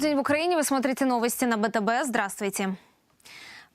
Полдень в Украине. Вы смотрите новости на БТБ. Здравствуйте.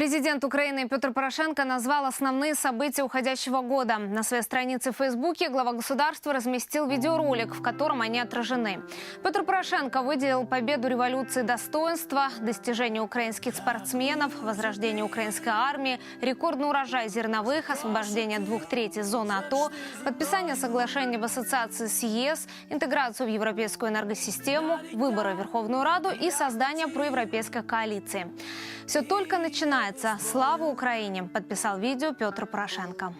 Президент Украины Петр Порошенко назвал основные события уходящего года. На своей странице в Фейсбуке глава государства разместил видеоролик, в котором они отражены. Петр Порошенко выделил победу революции достоинства, достижения украинских спортсменов, возрождение украинской армии, рекордный урожай зерновых, освобождение двух третей зоны АТО, подписание соглашения в ассоциации с ЕС, интеграцию в европейскую энергосистему, выборы в Верховную Раду и создание проевропейской коалиции. Все только начинается. Слава Украине! Подписал видео Петр Порошенко.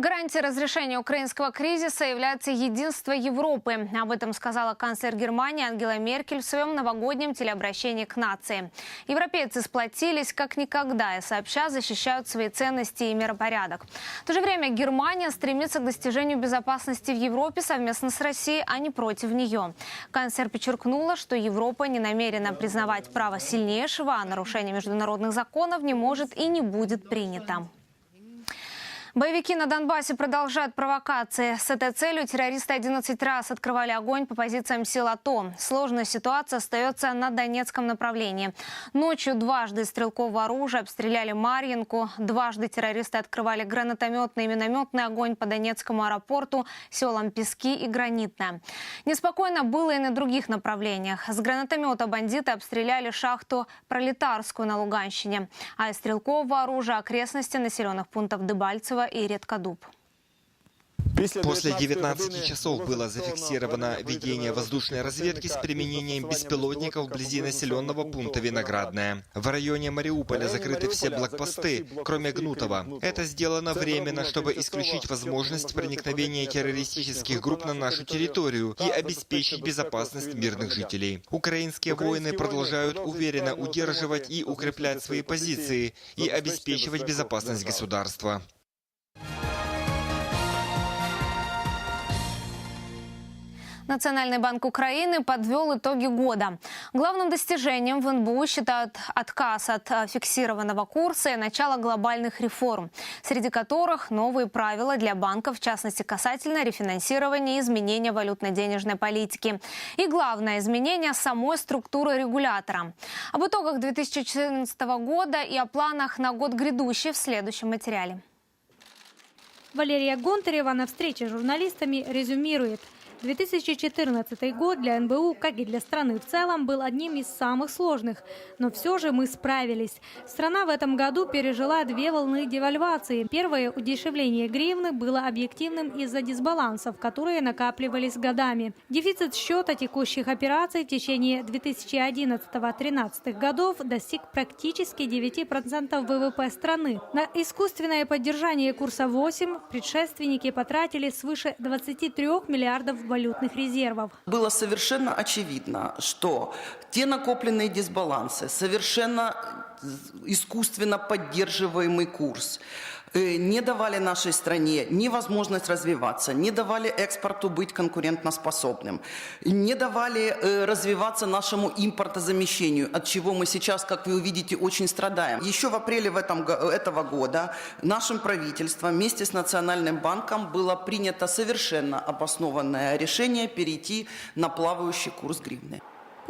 Гарантией разрешения украинского кризиса является единство Европы. Об этом сказала канцлер Германии Ангела Меркель в своем новогоднем телеобращении к нации. Европейцы сплотились как никогда и сообща защищают свои ценности и миропорядок. В то же время Германия стремится к достижению безопасности в Европе совместно с Россией, а не против нее. Канцлер подчеркнула, что Европа не намерена признавать право сильнейшего, а нарушение международных законов не может и не будет принято. Боевики на Донбассе продолжают провокации. С этой целью террористы 11 раз открывали огонь по позициям сил АТО. Сложная ситуация остается на Донецком направлении. Ночью дважды стрелкового оружия обстреляли Марьинку. Дважды террористы открывали гранатометный и минометный огонь по Донецкому аэропорту, селам Пески и Гранитное. Неспокойно было и на других направлениях. С гранатомета бандиты обстреляли шахту Пролетарскую на Луганщине. А из стрелкового оружия окрестности населенных пунктов Дебальцево и Редкодуб. После 19 часов было зафиксировано ведение воздушной разведки с применением беспилотников вблизи населенного пункта Виноградное. В районе Мариуполя закрыты все блокпосты, кроме Гнутова. Это сделано временно, чтобы исключить возможность проникновения террористических групп на нашу территорию и обеспечить безопасность мирных жителей. Украинские воины продолжают уверенно удерживать и укреплять свои позиции и обеспечивать безопасность государства. Национальный банк Украины подвел итоги года. Главным достижением в НБУ считают отказ от э, фиксированного курса и начало глобальных реформ, среди которых новые правила для банков, в частности касательно рефинансирования и изменения валютно-денежной политики. И главное – изменение самой структуры регулятора. Об итогах 2014 года и о планах на год грядущий в следующем материале. Валерия Гонтарева на встрече с журналистами резюмирует – 2014 год для НБУ, как и для страны в целом, был одним из самых сложных. Но все же мы справились. Страна в этом году пережила две волны девальвации. Первое удешевление гривны было объективным из-за дисбалансов, которые накапливались годами. Дефицит счета текущих операций в течение 2011-2013 годов достиг практически 9% ВВП страны. На искусственное поддержание курса 8 предшественники потратили свыше 23 миллиардов валютных резервов. Было совершенно очевидно, что те накопленные дисбалансы, совершенно искусственно поддерживаемый курс, э, не давали нашей стране ни возможность развиваться, не давали экспорту быть конкурентоспособным, не давали э, развиваться нашему импортозамещению, от чего мы сейчас, как вы увидите, очень страдаем. Еще в апреле в этом, этого года нашим правительством вместе с Национальным банком было принято совершенно обоснованное решение перейти на плавающий курс гривны.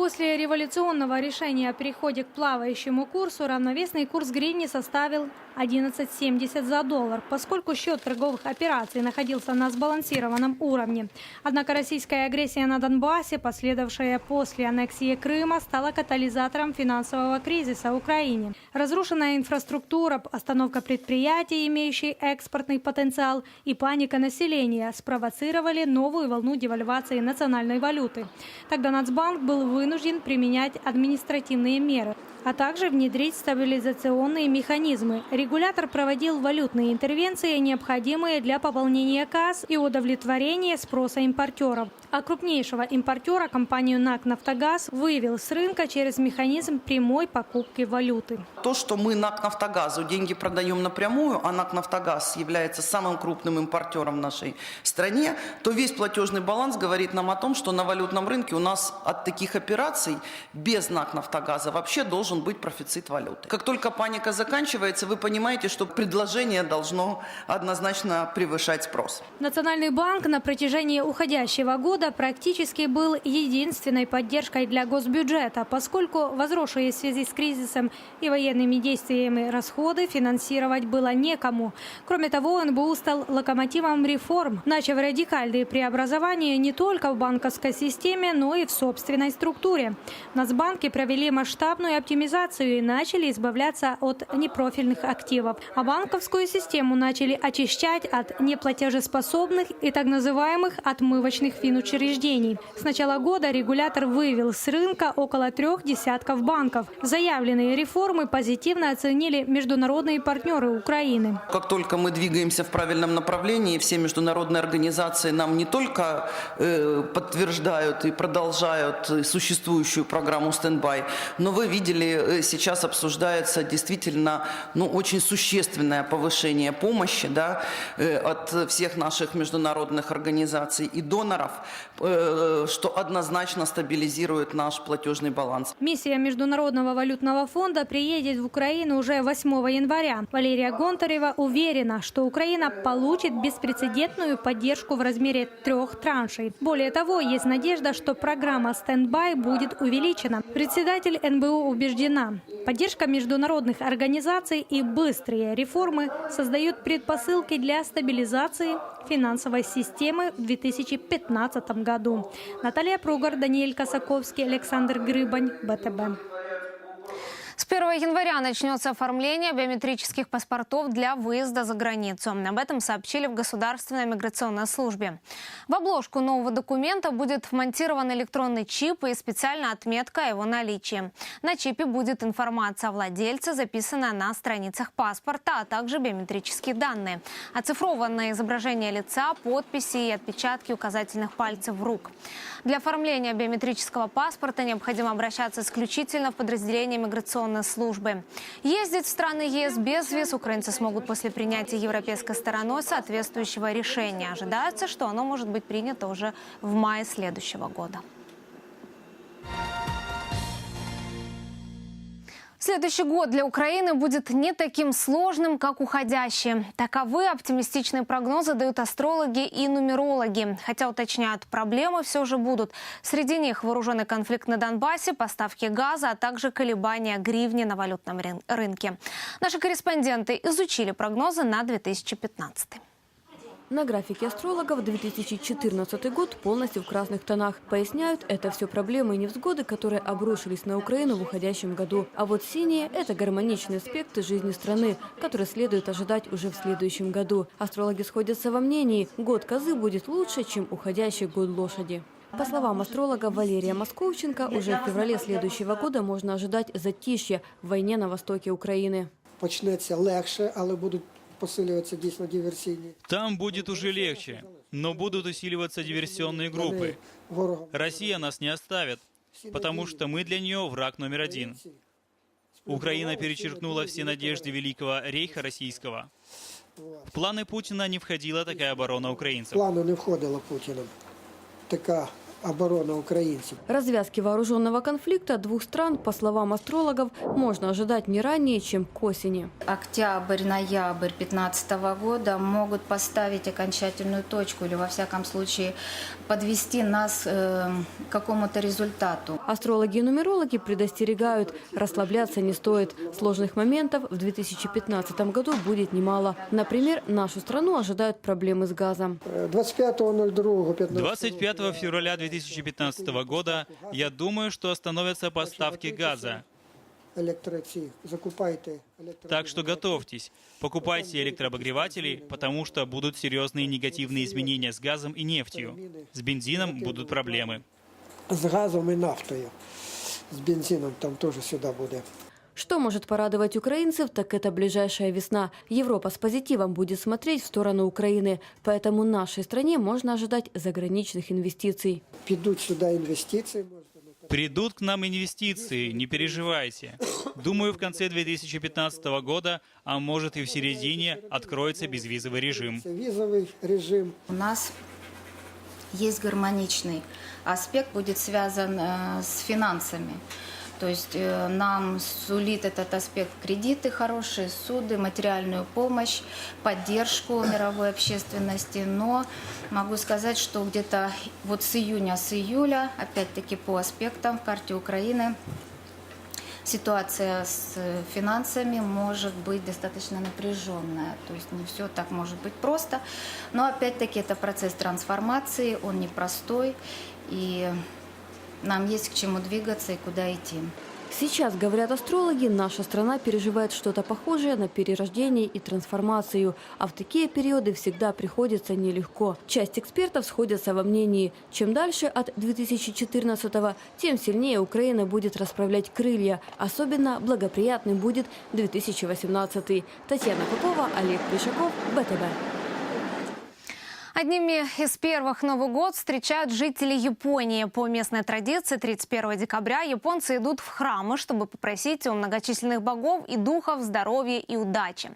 После революционного решения о переходе к плавающему курсу равновесный курс гривни составил 11,70 за доллар, поскольку счет торговых операций находился на сбалансированном уровне. Однако российская агрессия на Донбассе, последовавшая после аннексии Крыма, стала катализатором финансового кризиса в Украине. Разрушенная инфраструктура, остановка предприятий, имеющих экспортный потенциал, и паника населения спровоцировали новую волну девальвации национальной валюты. Тогда Нацбанк был вынужден применять административные меры а также внедрить стабилизационные механизмы. Регулятор проводил валютные интервенции, необходимые для пополнения касс и удовлетворения спроса импортеров. А крупнейшего импортера, компанию НАК «Нафтогаз», вывел с рынка через механизм прямой покупки валюты. То, что мы НАК «Нафтогазу» деньги продаем напрямую, а НАК «Нафтогаз» является самым крупным импортером в нашей стране, то весь платежный баланс говорит нам о том, что на валютном рынке у нас от таких операций без НАК «Нафтогаза» вообще должен должен быть профицит валюты. Как только паника заканчивается, вы понимаете, что предложение должно однозначно превышать спрос. Национальный банк на протяжении уходящего года практически был единственной поддержкой для госбюджета, поскольку возросшие в связи с кризисом и военными действиями расходы финансировать было некому. Кроме того, НБУ стал локомотивом реформ, начав радикальные преобразования не только в банковской системе, но и в собственной структуре. В Нацбанке провели масштабную оптимизацию и начали избавляться от непрофильных активов. А банковскую систему начали очищать от неплатежеспособных и так называемых отмывочных финучреждений. С начала года регулятор вывел с рынка около трех десятков банков. Заявленные реформы позитивно оценили международные партнеры Украины. Как только мы двигаемся в правильном направлении, все международные организации нам не только э, подтверждают и продолжают э, существующую программу стендбай, но вы видели, э, сейчас обсуждается действительно ну, очень существенное повышение помощи да, э, от всех наших международных организаций и доноров, э, что однозначно стабилизирует наш платежный баланс. Миссия Международного валютного фонда приедет в Украину уже 8 января. Валерия Гонтарева уверена, что Украина получит беспрецедентную поддержку в размере трех траншей. Более того, есть надежда, что программа «Стендбай» будет увеличена. Председатель НБУ убеждена, поддержка международных организаций и быстрые реформы создают предпосылки для стабилизации финансовой системы в 2015 году. Наталья Пругар, Даниэль Косаковский, Александр Грыбань, БТБ. С 1 января начнется оформление биометрических паспортов для выезда за границу. Об этом сообщили в Государственной миграционной службе. В обложку нового документа будет вмонтирован электронный чип и специальная отметка о его наличии. На чипе будет информация о владельце, записанная на страницах паспорта, а также биометрические данные. Оцифрованное изображение лица, подписи и отпечатки указательных пальцев рук. Для оформления биометрического паспорта необходимо обращаться исключительно в подразделение миграционной службы. Ездить в страны ЕС без виз украинцы смогут после принятия европейской стороной соответствующего решения. Ожидается, что оно может быть принято уже в мае следующего года. Следующий год для Украины будет не таким сложным, как уходящий. Таковы оптимистичные прогнозы дают астрологи и нумерологи. Хотя уточняют, проблемы все же будут. Среди них вооруженный конфликт на Донбассе, поставки газа, а также колебания гривни на валютном рын- рынке. Наши корреспонденты изучили прогнозы на 2015. На графике астрологов 2014 год полностью в красных тонах. Поясняют, это все проблемы и невзгоды, которые обрушились на Украину в уходящем году. А вот синие – это гармоничные аспекты жизни страны, которые следует ожидать уже в следующем году. Астрологи сходятся во мнении, год козы будет лучше, чем уходящий год лошади. По словам астролога Валерия Московченко, уже в феврале следующего года можно ожидать затишья в войне на востоке Украины. почнеться легше, але будуть посилюватися дійсно диверсійні. Там будет уже легче, но будут усиливаться диверсионные группы. Ворогом. Россия нас не оставит, потому что мы для нее враг номер один. Украина перечеркнула все надежды Великого Рейха Российского. В планы Путина не входила такая оборона В украинцев. плану не входила Путіним така оборона українців. Развязки вооруженного конфликта двух стран, по словам астрологов, можно ожидать не ранее, чем к осени. октябрь-ноябрь 2015 года могут поставить окончательную точку или, во всяком случае, подвести нас э, к какому-то результату. Астрологи и нумерологи предостерегают, расслабляться не стоит. Сложных моментов в 2015 году будет немало. Например, нашу страну ожидают проблемы с газом. Е, 25.02.15 25 февраля 2015 года я думаю, что остановятся поставки газа. Так что готовьтесь. Покупайте электрообогреватели, потому что будут серьезные негативные изменения с газом и нефтью. С бензином будут проблемы. З газом і нафтою. З бензином там теж сюди буде. Что может порадовать украинцев, так это ближайшая весна. Европа с позитивом будет смотреть в сторону Украины, поэтому нашей стране можно ожидать заграничных инвестиций. Підуть сюди інвестиції. може, ну, Придут к нам инвестиции, не переживайте. Думаю, в конце 2015 года, а может и в середине, откроется безвизовый режим. Це візовий режим. У нас есть гармоничный аспект, будет связан э, с финансами. То есть э, нам сулит этот аспект кредиты хорошие, суды, материальную помощь, поддержку мировой общественности. Но могу сказать, что где-то вот с июня, с июля, опять-таки по аспектам в карте Украины, ситуация с финансами может быть достаточно напряженная. То есть не все так может быть просто. Но опять-таки это процесс трансформации, он непростой. И нам есть к чему двигаться и куда идти. Сейчас, говорят астрологи, наша страна переживает что-то похожее на перерождение и трансформацию. А в такие периоды всегда приходится нелегко. Часть экспертов сходятся во мнении, чем дальше от 2014-го, тем сильнее Украина будет расправлять крылья. Особенно благоприятным будет 2018 Татьяна Попова, Олег Плешаков, БТБ. Одними из первых Новый год встречают жители Японии. По местной традиции 31 декабря японцы идут в храмы, чтобы попросить у многочисленных богов и духов здоровья и удачи.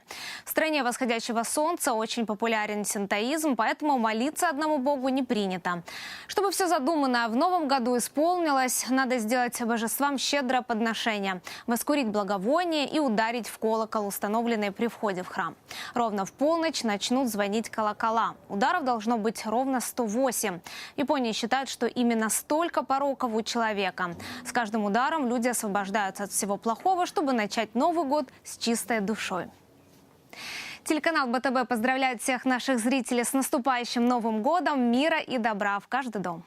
В стране восходящего солнца очень популярен синтоизм, поэтому молиться одному богу не принято. Чтобы все задуманное в новом году исполнилось, надо сделать божествам щедрое подношение, воскурить благовоние и ударить в колокол, установленный при входе в храм. Ровно в полночь начнут звонить колокола. Ударов должно быть ровно 108. В Японии считают, что именно столько пороков у человека. С каждым ударом люди освобождаются от всего плохого, чтобы начать Новый год с чистой душой. Телеканал БТБ поздравляет всех наших зрителей с наступающим Новым годом, мира и добра в каждый дом.